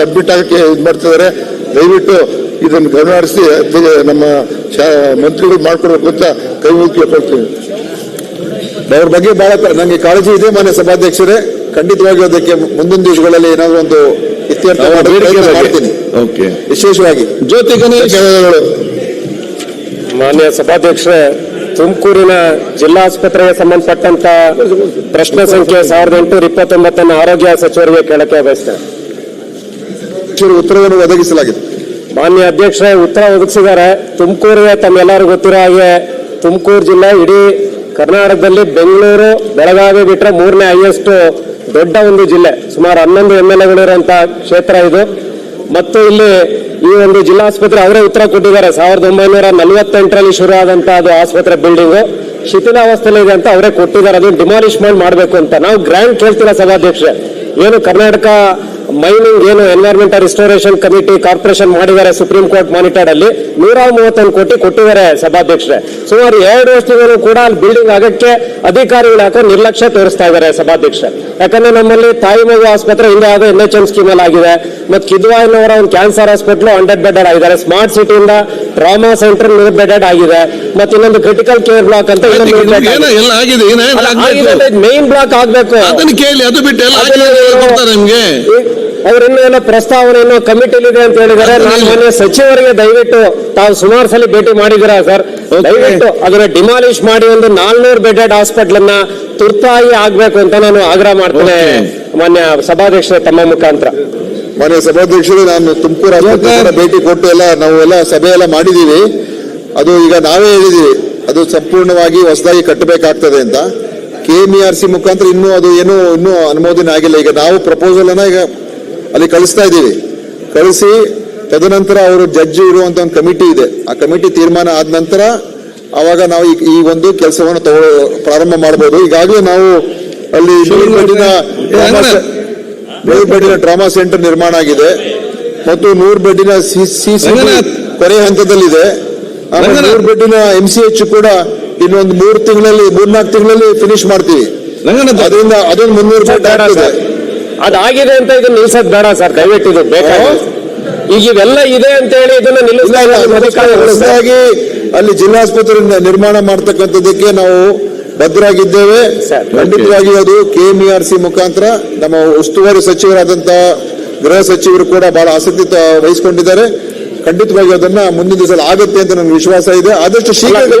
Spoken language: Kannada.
ಅಡ್ಮಿಟ್ ಆಗಕ್ಕೆ ಇದು ಮಾಡ್ತಿದ್ದಾರೆ. ದಯವಿಟ್ಟು ಇದನ್ನು ಗಮನ ಹರಿಸಿ ನಮ್ಮ ಶಾ- ಮಂತ್ರಿಗಳು ಮಾಡ್ಕೊಡ್ಬೇಕು ಅಂತ ಕೈ ಮುಗಿ ಕೇಳ್ಕೊಳ್ತೀನಿ ಅವ್ರ ಬಗ್ಗೆ ಬಹಳ ಕ- ನಂಗೆ ಕಾಳಜಿ ಇದೆ ಮಾನ್ಯ ಸಭಾಧ್ಯಕ್ಷರೇ. ಖಂಡಿತವಾಗಿ ಅದಕ್ಕೆ ಮುಂದಿನ ದಿವಸಗಳಲ್ಲಿ ಏನಾದ್ರು ಒಂದು ಇತ್ಯರ್ಥ ಮಾಡ್ತೀನಿ. ಓಕೆ. ವಿಶೇಷವಾಗಿ. ಜ್ಯೋತಿ ಗಣೇಶ್. ಮಾನ್ಯ ಸಭಾಧ್ಯಕ್ಷರೇ ತುಮಕೂರಿನ ಜಿಲ್ಲಾ ಆಸ್ಪತ್ರೆಗೆ ಸಂಬಂಧಪಟ್ಟಂತ ಪ್ರಶ್ನೆ ಸಂಖ್ಯೆ ಸಾವಿರದ ಎಂಟುನೂರ ಇಪ್ಪತ್ತೊಂಬತ್ತನ್ನು ಆರೋಗ್ಯ ಸಚಿವರಿಗೆ ಕೇಳಕ್ಕೆ ಬಯಸ್ತೇನೆ. ಇವರು ಉತ್ತರವನ್ನು ಒದಗಿಸಲಾಗಿದೆ. ಮಾನ್ಯ ಅಧ್ಯಕ್ಷರೇ, ಉತ್ತರ ಒದಗಿಸಿದ್ದಾರೆ. ತುಮಕೂರಿಗೆ ತಮ್ಮೆಲ್ಲರಿಗೂ ಗೊತ್ತಿರೋ ಹಾಗೆ ತುಮಕೂರು ಜಿಲ್ಲೆ ಇಡೀ ಕರ್ನಾಟಕದಲ್ಲಿ ಬೆಂಗಳೂರು, ಬೆಳಗಾವಿ ಬಿಟ್ಟರೆ ಮೂರನೇ ಹೈಯೆಸ್ಟ್ ದೊಡ್ಡ ಒಂದು ಜಿಲ್ಲೆ. ಸುಮಾರು ಹನ್ನೊಂದು ಎಂ ಎಲ್ ಎಗಳಿರುವಂತಹ ಕ್ಷೇತ್ರ ಇದು. ಮತ್ತು ಇಲ್ಲಿ ಈ ಒಂದು ಜಿಲ್ಲಾ ಆಸ್ಪತ್ರೆ ಅವರೇ ಉತ್ತರ ಕೊಟ್ಟಿದ್ದಾರೆ. ಸಾವಿರದ ಒಂಬೈನೂರ ನಲವತ್ತೆಂಟರಲ್ಲಿ ಶುರು ಆದಂತಹ ಅದು ಆಸ್ಪತ್ರೆ ಬಿಲ್ಡಿಂಗು ಶಿಥಿಲಾವಸ್ಥೆಯಲ್ಲಿ ಇದೆ ಅಂತ ಅವರೇ ಕೊಟ್ಟಿದ್ದಾರೆ. ಅದನ್ನು ಡಿಮಾಲಿಷ್ ಮಾಡಿ ಮಾಡಬೇಕು ಅಂತ. ನಾವು ಗ್ರ್ಯಾಂಡ್ ಕೇಳ್ತಿಲ್ಲ ಸಭಾಧ್ಯಕ್ಷರೇ? ಏನು ಕರ್ನಾಟಕ ಮೈನಿಂಗ್ ಏನು ಎನ್ವೈರ್ಮೆಂಟ್ ರಿಸ್ಟೋರೇಷನ್ ಕಮಿಟಿ ಕಾರ್ಪೊರೇಷನ್ ಮಾಡಿದ್ದಾರೆ ಸುಪ್ರೀಂ ಕೋರ್ಟ್ ಮಾನಿಟರ್ ಅಲ್ಲಿ ನೂರ ಮೂವತ್ತೊಂದು ಕೋಟಿ ಕೊಟ್ಟಿದ್ದಾರೆ ಸಭಾಧ್ಯಕ್ಷರೇ. ಸುಮಾರು ಎರಡು ವರ್ಷದಿಂದಲೂ ಕೂಡ ಅಲ್ಲಿ ಬಿಲ್ಡಿಂಗ್ ಆಗಕ್ಕೆ ಅಧಿಕಾರಿಗಳು ಹಾಕೋ ನಿರ್ಲಕ್ಷ್ಯ ತೋರಿಸ್ತಾ ಇದ್ದಾರೆ ಸಭಾಧ್ಯಕ್ಷರೇ. ಯಾಕಂದ್ರೆ ನಮ್ಮಲ್ಲಿ ತಾಯಿ ಮಗು ಆಸ್ಪತ್ರೆ ಹಿಂದೆ ಯಾವುದೋ ಎನ್ ಎಚ್ ಎಂ ಸ್ಕೀಮ್ ಅಲ್ಲಿ ಆಗಿದೆ. ಮತ್ತೆ ಕಿದ್ವಾಯಿನವರ ಒಂದು ಕ್ಯಾನ್ಸರ್ ಹಾಸ್ಪಿಟಲ್ ಹಂಡ್ರೆಡ್ ಬೆಡ್ ಆಗಿದ್ದಾರೆ. ಸ್ಮಾರ್ಟ್ ಸಿಟಿಯಿಂದ ಟ್ರಾಮಾ ಸೆಂಟರ್ ನೂರು ಬೆಡ್ ಆಗಿದೆ. ಮತ್ತೆ ಇನ್ನೊಂದು ಕ್ರಿಟಿಕಲ್ ಕೇರ್ ಬ್ಲಾಕ್ ಅಂತ ಮೇನ್ ಬ್ಲಾಕ್ ಆಗ್ಬೇಕು? ಏನೋ ಕೇಳಿ ಅದು ಬಿಟ್ಟು ಎಲ್ಲ ಆಗ್ಬೇಕು ಮೇನ್ ಬ್ಲಾಕ್ ಆಗ್ಬೇಕು ಅದನ್ನ ಏನೋ ಪ್ರಸ್ತಾವನೆ ಅವರಿನ್ನೂ ಏನೋ ಪ್ರಸ್ತಾವನೆಯನ್ನು ಕಮಿಟಿಲಿದೆ ಅಂತ ಹೇಳಿದ್ದಾರೆ. ನಾನು ಮೊನ್ನೆ ಸಚಿವರಿಗೆ ದಯವಿಟ್ಟು ತಾವು ಸುಮಾರು ಸಲ ಭೇಟಿ ಮಾಡಿದ್ದೀರಾ ಸರ್? ದಯವಿಟ್ಟು ಅದನ್ನ ಡಿಮಾಲಿಷ್ ಮಾಡಿ ಒಂದು ನಾಲ್ನೂರು ಬೆಡೆಡ್ ಹಾಸ್ಪಿಟಲ್ ಅನ್ನ ತುರ್ತಾಗಿ ಆಗ್ಬೇಕು ಅಂತ ನಾನು ಆಗ್ರಹ ಮಾಡ್ತೇನೆ ಮೊನ್ನೆ ಮಾನ್ಯ ಸಭಾಧ್ಯಕ್ಷರ ತಮ್ಮ ಮುಖಾಂತರ. ಮಾನ್ಯ ಸಭಾಧ್ಯಕ್ಷರು ನಾನು ತುಮಕೂರು ಆಸ್ಪತ್ರೆ ಭೇಟಿ ಕೊಟ್ಟು ಎಲ್ಲ ನಾವು ಎಲ್ಲ ಸಭೆ ಎಲ್ಲ ಮಾಡಿದೀವಿ ಅದು ಈಗ ನಾವೇ ಹೇಳಿದೀವಿ ಅದು ಸಂಪೂರ್ಣವಾಗಿ ಹೊಸದಾಗಿ ಕಟ್ಟಬೇಕಾಗ್ತದೆ ಅಂತ. ಕೆ ಎಂ ಆರ್ ಸಿ ಮುಖಾಂತರ ಇನ್ನೂ ಅದು ಏನು ಇನ್ನೂ ಅನುಮೋದನೆ ಆಗಿಲ್ಲ. ಈಗ ನಾವು ಪ್ರಪೋಸಲ್ ಅನ್ನ ಈಗ ಅಲ್ಲಿ ಕಳಿಸ್ತಾ ಇದ್ದೀವಿ. ಕಳಿಸಿ ತದನಂತರ ಅವರು ಜಡ್ಜ್ ಇರುವಂತ ಒಂದು ಕಮಿಟಿ ಇದೆ. ಆ ಕಮಿಟಿ ತೀರ್ಮಾನ ಆದ ನಂತರ ಅವಾಗ ನಾವು ಈ- ಒಂದು ಕೆಲಸವನ್ನು ತಗೋ ಪ್ರಾರಂಭ ಮಾಡಬಹುದು ಈಗಾಗಲೇ ನಾವು ಅಲ್ಲಿ ನೂರು ಬೆಡ್ಡಿನ ಡ್ರಾಮಾ ಸೆಂಟರ್ ನಿರ್ಮಾಣ ಆಗಿದೆ. ಮತ್ತು ನೂರು ಬೆಡ್ಡಿನ ಸಿ. ಕೊನೆ ಹಂತದಲ್ಲಿದೆ. ಆಮೇಲೆ. ನೂರು ಬೆಡ್ಡಿನ ಎಂ ಸಿ ಎಚ್ ಕೂಡ ಇನ್ನೊಂದು ಮೂರು ತಿಂಗಳಲ್ಲಿ ಮೂರ್ನಾಲ್ಕು ತಿಂಗಳಲ್ಲಿ ಫಿನಿಶ್ ಮಾಡ್ತೀವಿ. ಅದರಿಂದ ಅದೊಂದು ಮುನ್ನೂರು ಬೆಡ್ ಆಗ್ತದೆ. ಅದಾಗಿದೆ ಅಂತ ಇದನ್ನ ನಿಲ್ಸೋದ್ ಬೇಡ ಸರ್ ದಯವಿಟ್ಟು ಇದು ಬೇಕಾಗಿದೆ ಈಗ ಇವೆಲ್ಲ ಇದೆ ಅಂತ ಹೇಳಿ ಇದನ್ನ. ಹೊಸದಾಗಿ ಅಲ್ಲಿ ಜಿಲ್ಲಾಸ್ಪತ್ರೆ ನಿರ್ಮಾಣ ಮಾಡ್ತಕ್ಕಂಥದ್ದಕ್ಕೆ ನಾವು ಭದ್ರಾಗಿದ್ದೇವೆ. ಖಂಡಿತವಾಗಿ ಅದು ಕೆ ಎಂ ಆರ್ ಸಿ ಮುಖಾಂತರ ನಮ್ಮ ಉಸ್ತುವಾರಿ ಸಚಿವರಾದಂತಹ ಗೃಹ ಸಚಿವರು ಕೂಡ ಬಹಳ ಆಸಕ್ತಿ ವಹಿಸಿಕೊಂಡಿದ್ದಾರೆ. ಖಂಡಿತವಾಗಿ ಅದನ್ನ ಮುಂದಿನ ದಿವಸ ಆಗುತ್ತೆ ಅಂತ ನನಗೆ ವಿಶ್ವಾಸ ಇದೆ. ಆದಷ್ಟು ಶೀಘ್ರ